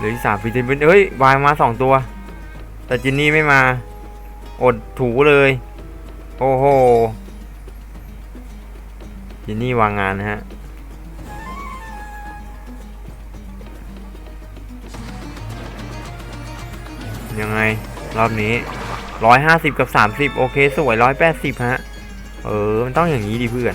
หลืออีกสามฟรีสปินเฮ้ยวายมาสองตัว แต่จินนี่ไม่มา อดถูเลย โอ้โหจินนี่วางงานนะฮะยังไง รอบนี้ร้อยห้าสิบกับสามสิบโอเค สวยร้อยแปดสิบฮะ เออ มันต้องอย่างนี้ดิเพื่อน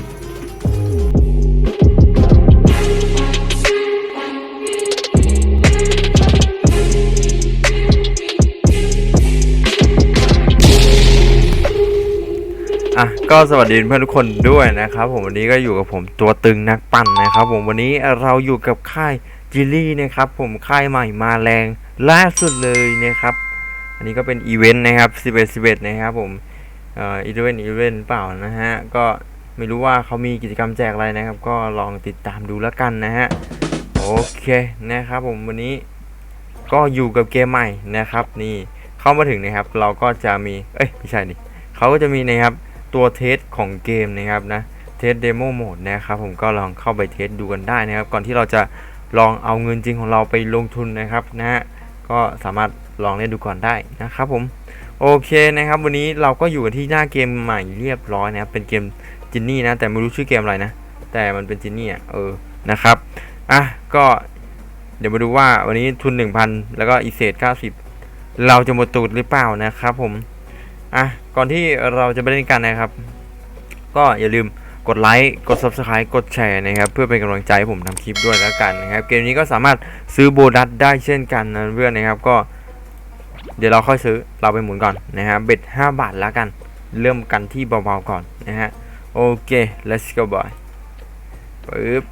ก็สวัสดีเพื่อนทุกคนด้วยนะครับ ผมวันนี้ก็อยู่กับผมตัวตึงนักปั่นนะครับ ผมวันนี้เราอยู่กับค่ายจิลลี่นะครับ ผมค่ายใหม่มาแรงล่าสุดเลยนะครับ อันนี้ก็เป็นอีเวนต์นะครับ11 11นะครับ ผมเอ่ออีเวนต์อีเวนต์เปล่านะฮะก็ไม่รู้ว่าเขามีกิจกรรมแจกอะไรนะครับ ก็ลองติดตามดูแล้วกันนะฮะโอเคนะครับ ผมวันนี้ก็อยู่กับเกมใหม่นะครับ นี่เข้ามาถึงนะครับ เราก็จะมีเอ้ยไม่ใช่ดิเขาก็จะมีนะครับ ตัวเทสของเกมนะครับนะเทสเดโมโหมดนะครับผมก็ลองเข้าไปเทสดูกันได้นะครับก่อนที่เราจะลองเอาเงินจริงของเราไปลงทุนนะครับนะฮะก็สามารถลองเล่นดูก่อนได้นะครับผมโอเคนะครับ วันนี้เราก็อยู่กันที่หน้าเกมใหม่เรียบร้อยนะครับเป็นเกมจินนี่นะแต่ไม่รู้ชื่อเกมอะไรนะ แต่มันเป็นจินนี่อะเออนะครับอะก็เดี๋ยวมาดูว่าวันนี้ทุน 1,000 แล้วก็อีเศษ 90 เราจะหมดตูดหรือเปล่านะครับผมอะ ก่อนที่เราจะไปเล่นกันนะครับ ก็อย่าลืมกดไลค์ กด Subscribe กดแชร์นะครับ เพื่อเป็นกำลังใจให้ผมทำคลิปด้วยแล้วกันนะครับ เกมนี้ก็สามารถซื้อโบนัสได้เช่นกันนะเพื่อนนะครับก็ เดี๋ยวเราค่อยซื้อเราไปหมุนก่อนนะครับเบ็ด5 บาทแล้วกัน เริ่มกันที่เบาๆก่อนนะฮะโอเค let's go boy ปึ๊บ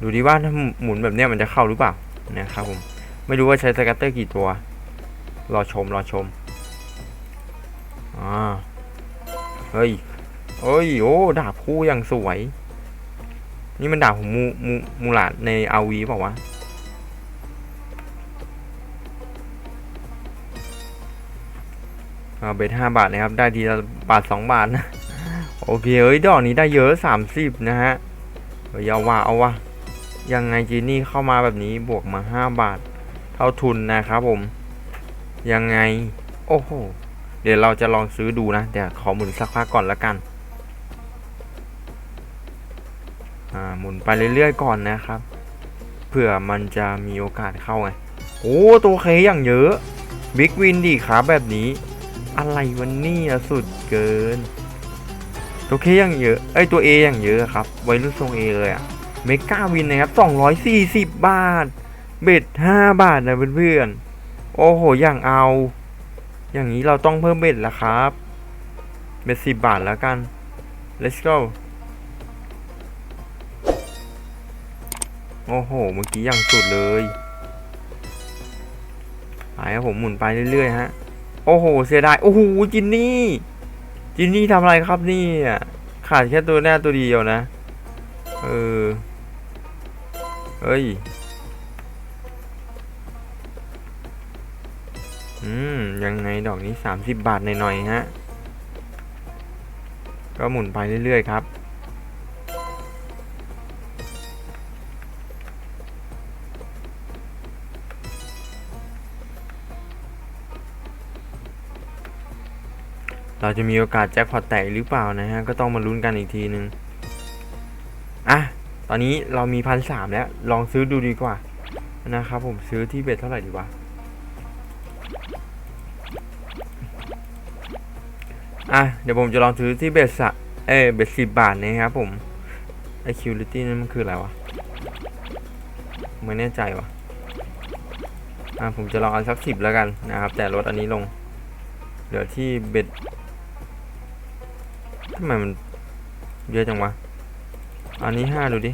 ดูดิว่าถ้าหมุนแบบเนี้ยมันจะเข้าหรือเปล่านะครับผมไม่รู้ว่าใช้สกัตเตอร์กี่ตัว รอชม รอชม อ่าเฮ้ยเฮ้ยโอ้ดาบคู่อย่างสวย นี่มันดาบของมูมูมูลาดในอาวีเปล่าวะเอาเบ็ดห้าบาทนะครับ ได้ทีละบาทสองบาทนะ โอเคเอ้ยดอกนี้ได้เยอะสามสิบนะฮะเฮ้ยเอาว่าเอาว่ายังไงจีนี่เข้ามาแบบนี้บวกมาห้าบาท เท่าทุนนะครับผม ยังไง โอ้โห เดี๋ยวเราจะลองซื้อดูนะเดี๋ยวขอหมุนสักพักก่อนละกันอ่าหมุนไปเรื่อยๆก่อนนะครับเผื่อมันจะมีโอกาสเข้าไงโอ้ตัวเคอย่างเยอะบิ๊กวินดีครับแบบนี้ อะไรวันนี้สุดเกิน ตัวเคอย่างเยอะเอ้ยตัว A ออย่างเยอะครับไวรุ่นทรง A เลยอะเมกาวินนะครับ240 บาท เบ็ด 5 บาทนะเพื่อนๆ โอ้โห อย่างเอา อย่างนี้เราต้องเพิ่มเบ็ดแล้วครับเบ็ดสิบบาทแล้วกัน let's go โอ้โห เมื่อกี้อย่างสุดเลยไปครับผมหมุนไปเรื่อยๆฮะ โอ้โห เสียดาย โอ้โห จินนี่ จินนี่ทำอะไรครับนี่ขาดแค่ตัวหน้าตัวเดียวนะ เออ เฮ้ย ยังไงดอกนี้ 30 บาทหน่อยๆฮะ ก็หมุนไปเรื่อยๆครับ เราจะมีโอกาสแจ็คพอตแตกหรือเปล่านะฮะ ก็ต้องมาลุ้นกันอีกทีนึง อะ ตอนนี้เรามีพันสามแล้ว ลองซื้อดูดีกว่า นะครับผมซื้อที่เบ็ดเท่าไหร่ดีวะ อะเดี๋ยวผมจะลองซื้อที่เบ็ดสะเอ้เบ็ดสิบบาทนะครับผมไอคิวลิตี้นั่นมันคืออะไรวะไม่แน่ใจวะอะผมจะลองเอาสักสิบแล้วกันนะครับ แต่ลดอันนี้ลง เหลือที่เบ็ดทำไมมันเยอะจังวะ อันนี้ห้าดูดิ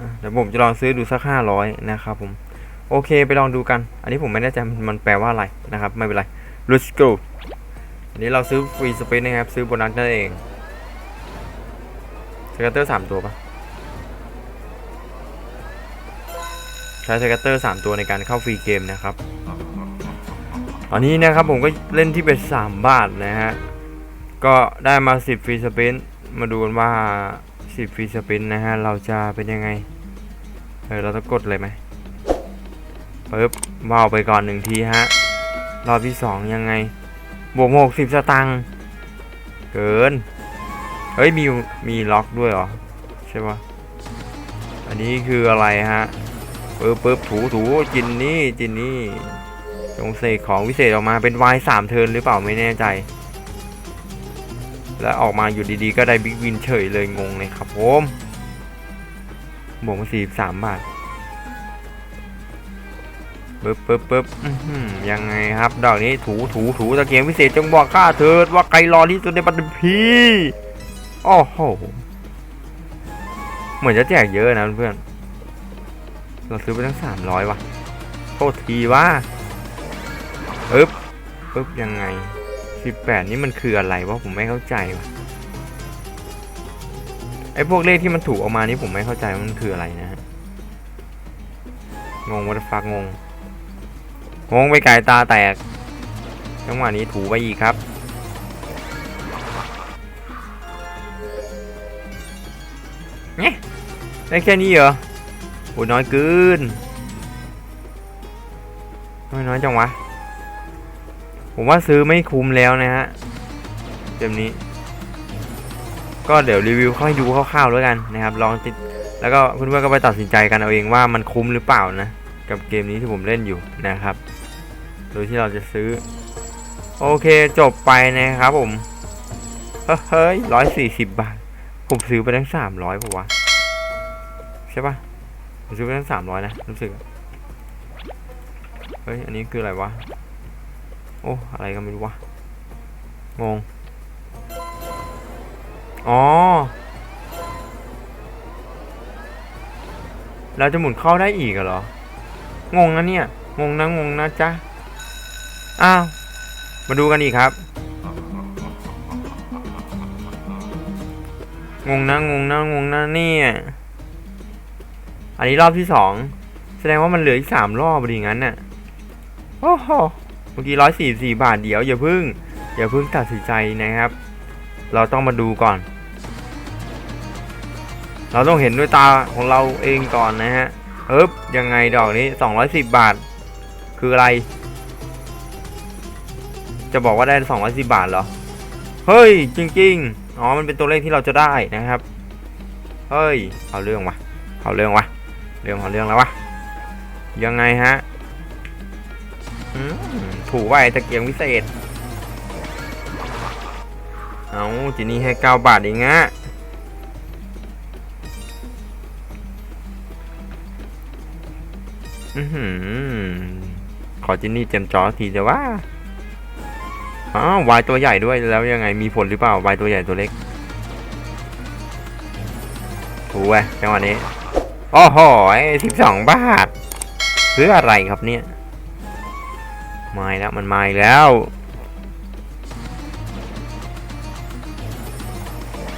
อะเดี๋ยวผมจะลองซื้อดูสักห้าร้อยนะครับผม โอเคไปลองดูกัน อันนี้ผมไม่แน่ใจมันมันแปลว่าอะไรนะครับ ไม่เป็นไร let's go อันนี้เราซื้อฟรีสเปนนะครับ ซื้อโบนัสนั่นเองสกัตเตอร์สามตัวปะใช้สกัตเตอร์สามตัวในการเข้าฟรีเกมนะครับตอนนี้นะครับผมก็เล่นที่เป็นสามบาทนะฮะ ก็ได้มาสิบฟรีสเปนมาดูกันว่าสิบฟรีสเปนนะฮะ เราจะเป็นยังไง เออเราต้องกดเลยไหมปึ๊บว่าวไปก่อนหนึ่งทีฮะ รอบที่สองยังไง บวกหกสิบสตังค์เกิน เฮ้ยมีมีล็อกด้วยเหรอ ใช่ปะอันนี้คืออะไรฮะปึ๊บปึ๊บถูถูจินนี่จินนี่จงเสกของวิเศษออกมาเป็นวายสามเทินหรือเปล่าไม่แน่ใจ แล้วออกมาอยู่ดีๆ ก็ได้บิ๊กวินเฉยเลยงงเลยครับผมบวกมาสี่สามบาท ปึ๊บปึ๊บปึ๊บยังไงครับ ดอกนี้ถูถูถูตะเกียงวิเศษจงบอกข้าเถิดว่าใครรอที่สุดในปัตตภีโอ้โห เหมือนจะแจกเยอะนะเพื่อน เราซื้อไปตั้งสามร้อยว่ะโทษทีว่าอึ๊บอึ๊บยังไงสิบแปดนี่มันคืออะไรวะผมไม่เข้าใจว่ะไอ้พวกเลขที่มันถูกออกมานี่ผมไม่เข้าใจว่ามันคืออะไรนะฮะงงวัดฟักงง งงไปไกลตาแตกจังหวะนี้ถูไปอีกครับ เนี่ยได้แค่นี้เหรอโอ้น้อยเกินน้อยน้อยจังวะ ผมว่าซื้อไม่คุ้มแล้วนะฮะเกมนี้ ก็เดี๋ยวรีวิวค่อยดูคร่าวๆแล้วกันนะครับ ลองติด แล้วก็เพื่อนๆก็ไปตัดสินใจกันเอาเองว่ามันคุ้มหรือเปล่านะ กับเกมนี้ที่ผมเล่นอยู่นะครับ โดยที่เราจะซื้อ โอเคจบไปนะครับผม เฮ้ยร้อยสี่สิบบาท ผมซื้อไปทั้งสามร้อยป่าวะ ใช่ปะผมซื้อไปทั้งสามร้อยนะ รู้สึก เฮ้ย อันนี้คืออะไรวะ โอ้ อะไรก็ไม่รู้วะ งง อ๋อเราจะหมุนเข้าได้อีกเหรอ งงนะเนี่ย งงนะงงนะจ๊ะ อ้าว มาดูกันอีกครับ งงนะงงนะงงนะเนี่ยอันนี้รอบที่สองแสดงว่ามันเหลืออีกสามรอบดีงั้นน่ะโอ้โหเมื่อกี้ร้อยสี่สี่บาทเดี๋ยวอย่าพึ่งอย่าพึ่งตัดสินใจนะครับ เราต้องมาดูก่อน เราต้องเห็นด้วยตาของเราเองก่อนนะฮะเอ๊บยังไงดอกนี้สองร้อยสิบบาท คืออะไร จะบอกว่าได้สองร้อยสิบาทเหรอ เฮ้ย จริง ๆ อ๋อ มันเป็นตัวเลขที่เราจะได้นะครับ เฮ้ย เอาเรื่องวะเอาเรื่องวะเรื่องเอาเรื่องแล้ววะ ยังไงฮะถูกไว้ตะเกียงวิเศษ เอาจีนี่ให้เก้าบาทเองอะอือหือขอจินนี่เต็มจอทีจะว่า อ้าววายตัวใหญ่ด้วยแล้วยังไงมีผลหรือเปล่าวายตัวใหญ่ตัวเล็กถูกไว้จังหวะนี้โอ้โหสิบสองบาทเพื่ออะไรครับเนี่ยมาแล้วมันมาแล้ว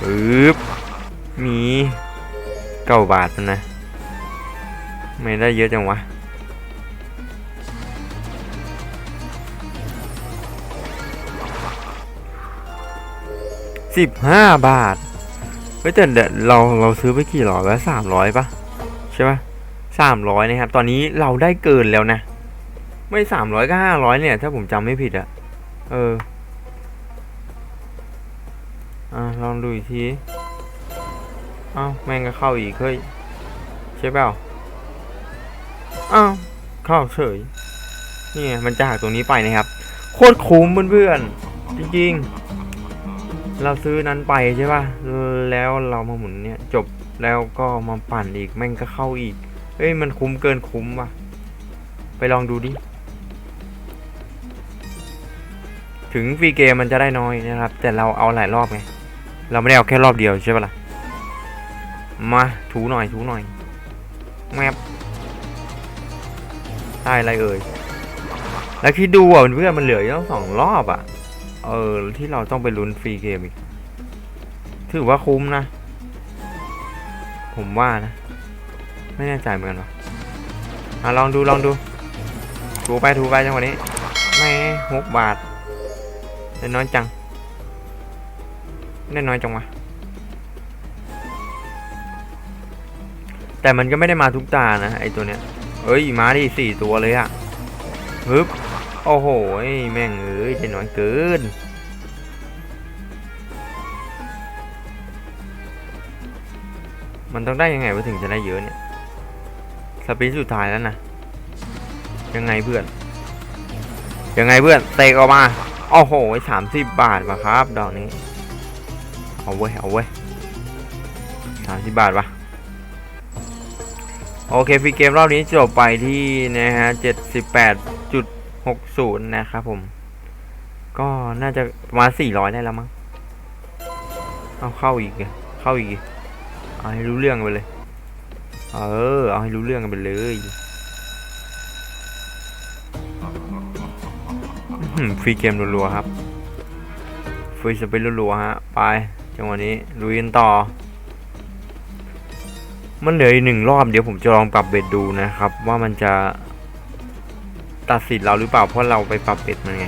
ปึ๊บมีเก้าบาทนะ ไม่ได้เยอะจังวะ สิบห้าบาทเฮ้ยแต่เดี๋ยวเราเราซื้อไปกี่หลอดแล้วสามร้อยปะใช่ปะสามร้อยนะครับ ตอนนี้เราได้เกินแล้วนะ ไม่สามร้อยก็ห้าร้อยเนี่ย ถ้าผมจำไม่ผิดอะเออ อะลองดูอีกทีอ้าวแม่งก็เข้าอีกเฮ้ยใช่เปล่าอ้าวเข้าเฉยนี่มันจะหักตรงนี้ไปนะครับ โคตรคุ้มเพื่อนๆจริงๆ เราซื้อนั้นไปใช่ป่ะ แล้วเรามาหมุนเนี่ยจบแล้วก็มาปั่นอีกแม่งก็เข้าอีก เฮ้ยมันคุ้มเกินคุ้มว่ะ ไปลองดูดิ ถึงฟรีเกมมันจะได้น้อยนะครับ แต่เราเอาหลายรอบไง เราไม่ได้เอาแค่รอบเดียวใช่ปะล่ะ มาถูหน่อยถูหน่อยแมปได้อะไรเอ่ย แล้วคิดดูอะเพื่อนมันเหลืออยู่ต้องสองรอบอะ เออ ที่เราต้องไปลุ้นฟรีเกมอีก ถือว่าคุ้มนะ ผมว่านะ ไม่แน่ใจเหมือนกันวะอะลองดูลองดู ถูไปถูไปจังหวะนี้ไม่หกบาทได้น้อยจังได้น้อยจังวะแต่แต่มันก็ไม่ได้มาทุกตานะไอตัวเนี้ยเอ้ยมาดิสี่ตัวเลยอะฮึบ โอ้โห แม่งเอ้ยใจน้อยเกิน มันต้องได้ยังไงวะถึงจะได้เยอะเนี่ย สปินสุดท้ายแล้วนะ ยังไงเพื่อน ยังไงเพื่อน เตะออกมา โอ้โหสามสิบบาทมาครับ ดอกนี้ เอาเว้ย เอาเว้ยสามสิบบาทปะโอเคฟรีเกมรอบนี้จบไปที่นะฮะเจ็ดสิบแปดจุด หกศูนย์นะครับผม ก็น่าจะประมาณสี่ร้อยได้แล้วมั้ง เอาเข้าอีก เข้าอีก เอาให้รู้เรื่องไปเลย เออ เอาให้รู้เรื่องกันไปเลยฟรีเกมรัวๆครับฟรีสเปนรัวๆฮะ ไป จังหวะนี้ลุยกันต่อ มันเหลืออีกหนึ่งรอบเดี๋ยวผมจะลองปรับเบ็ดดูนะครับ ว่ามันจะ ตัดสินเราหรือเปล่าเพราะเราไปปรับเบ็ดมันไง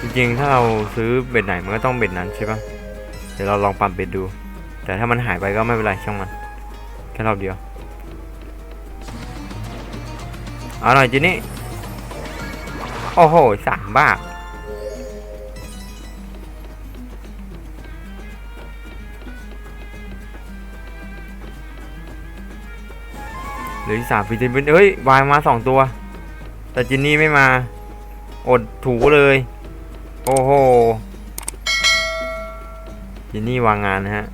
จริงๆถ้าเราซื้อเบ็ดไหนมันก็ต้องเบ็ดนั้นใช่ปะเดี๋ยวเราลองปรับเบ็ดดู แต่ถ้ามันหายไปก็ไม่เป็นไรช่างมันแค่รอบเดียวเอาหน่อยจินี่โอ้โหสามบาทหลือสามฟิจินเป็นเฮ้ยวายมาสองตัว แต่จินนี่ไม่มา อดถูเลย โอ้โห จินนี่วางงานนะฮะ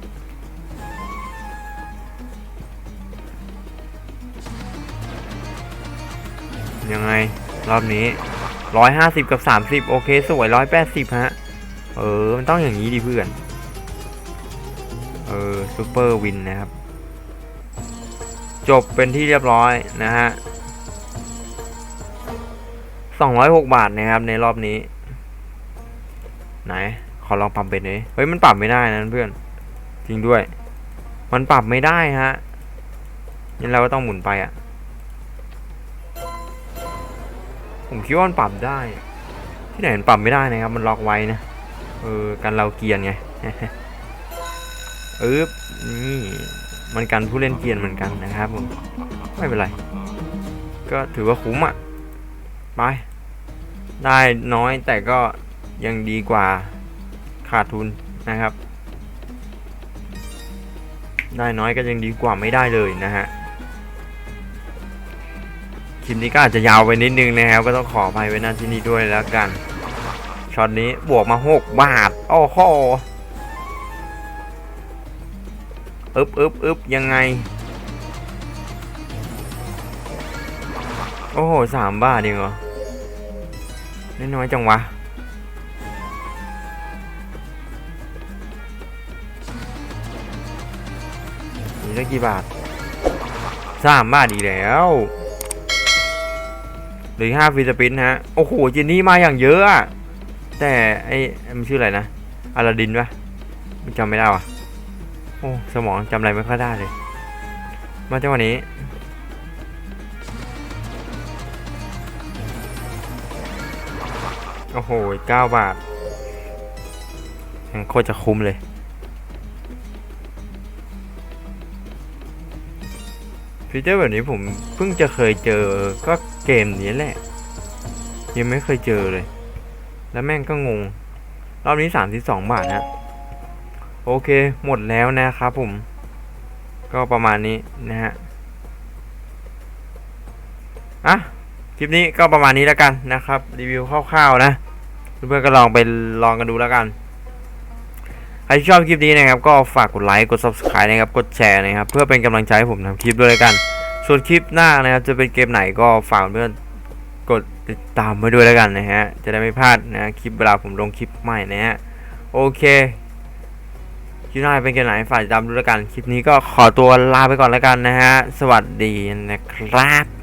ยังไง รอบนี้ร้อยห้าสิบกับสามสิบโอเค สวยร้อยแปดสิบฮะ เออ มันต้องอย่างนี้ดิเพื่อน เออซูเปอร์วินนะครับ จบเป็นที่เรียบร้อยนะฮะ สองร้อยหกบาทนะครับในรอบนี้ ไหน ขอลองปรับเป็นหน่อยเฮ้ยมันปรับไม่ได้นะเพื่อน จริงด้วย มันปรับไม่ได้ฮะงั้นเราก็ต้องหมุนไปอะผมคิดว่ามันปรับได้ ที่ไหนมันปรับไม่ได้นะครับ มันล็อกไว้นะ เออกันเราเกียนไงเออนี่มันกันผู้เล่นเกียนเหมือนกันนะครับผม ไม่เป็นไร ก็ถือว่าคุ้มอะ ไป ได้น้อยแต่ก็ยังดีกว่าขาดทุนนะครับ ได้น้อยก็ยังดีกว่าไม่ได้เลยนะฮะคลิปนี้ก็อาจจะยาวไปนิดนึงนะครับ ก็ต้องขออภัยไว้ณที่นี้ด้วยแล้วกันช็อตนี้บวกมา 6 บาท โอ้โหอึบอึบอึบยังไง โอ้โหสามบาทเองเหรอ น้อยจังวะ นี่ได้กี่บาทสามบาทอีกแล้วเหลือห้าฟีสปินฮะ โอ้โหเจนนี่มาอย่างเยอะอะแต่ไอ้มันชื่ออะไรนะอลาดินปะจำไม่ได้ว่ะ โอ้ สมองจำอะไรไม่ค่อยได้เลย มาจังหวะนี้ โอ้โหเก้าบาทยังโคตรจะคุ้มเลย ฟีเจอร์แบบนี้ผมเพิ่งจะเคยเจอก็เกมนี้แหละ ยังไม่เคยเจอเลย แล้วแม่งก็งง รอบนี้32บาทนะโอเคหมดแล้วนะครับผม ก็ประมาณนี้นะฮะ อะ คลิปนี้ก็ประมาณนี้แล้วกันนะครับ รีวิวคร่าวๆนะ เพื่อนๆก็ลองไปลองกันดูแล้วกัน ใครที่ชอบคลิปนี้นะครับ ก็ฝากกดไลค์กด subscribe นะครับ กดแชร์นะครับ เพื่อเป็นกำลังใจให้ผมทำคลิปด้วยแล้วกัน ส่วนคลิปหน้านะครับจะเป็นเกมไหนก็ฝากเพื่อนกดติดตามไว้ด้วยแล้วกันนะฮะ จะได้ไม่พลาดนะคลิปเวลาผมลงคลิปใหม่นะฮะ โอเคคลิปหน้าเป็นเกมไหนฝากติดตามด้วยแล้วกัน คลิปนี้ก็ขอตัวลาไปก่อนแล้วกันนะฮะ สวัสดีนะครับ